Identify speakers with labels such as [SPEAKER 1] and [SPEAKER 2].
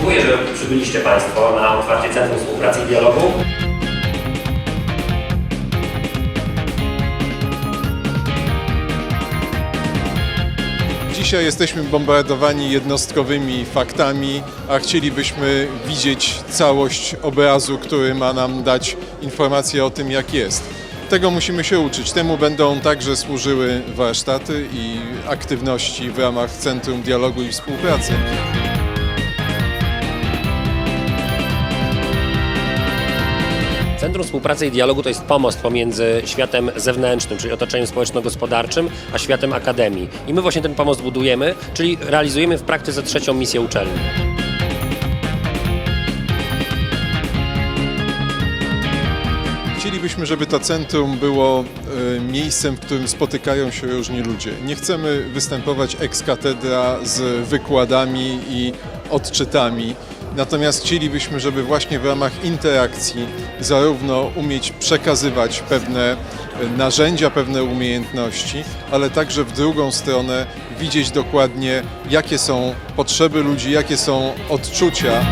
[SPEAKER 1] Dziękuję, że przybyliście Państwo na otwarcie Centrum Współpracy i Dialogu.
[SPEAKER 2] Dzisiaj jesteśmy bombardowani jednostkowymi faktami, a chcielibyśmy widzieć całość obrazu, który ma nam dać informację o tym, jak jest. Tego musimy się uczyć. Temu będą także służyły warsztaty i aktywności w ramach Centrum Dialogu i Współpracy.
[SPEAKER 1] Centrum Współpracy i Dialogu to jest pomost pomiędzy światem zewnętrznym, czyli otoczeniem społeczno-gospodarczym, a światem akademii. I my właśnie ten pomost budujemy, czyli realizujemy w praktyce trzecią misję uczelni.
[SPEAKER 2] Chcielibyśmy, żeby to centrum było e, miejscem, w którym spotykają się różni ludzie. Nie chcemy występować ex cathedra z wykładami i odczytami. Natomiast chcielibyśmy, żeby właśnie w ramach interakcji zarówno umieć przekazywać pewne e, narzędzia, pewne umiejętności, ale także w drugą stronę widzieć dokładnie, jakie są potrzeby ludzi, jakie są odczucia.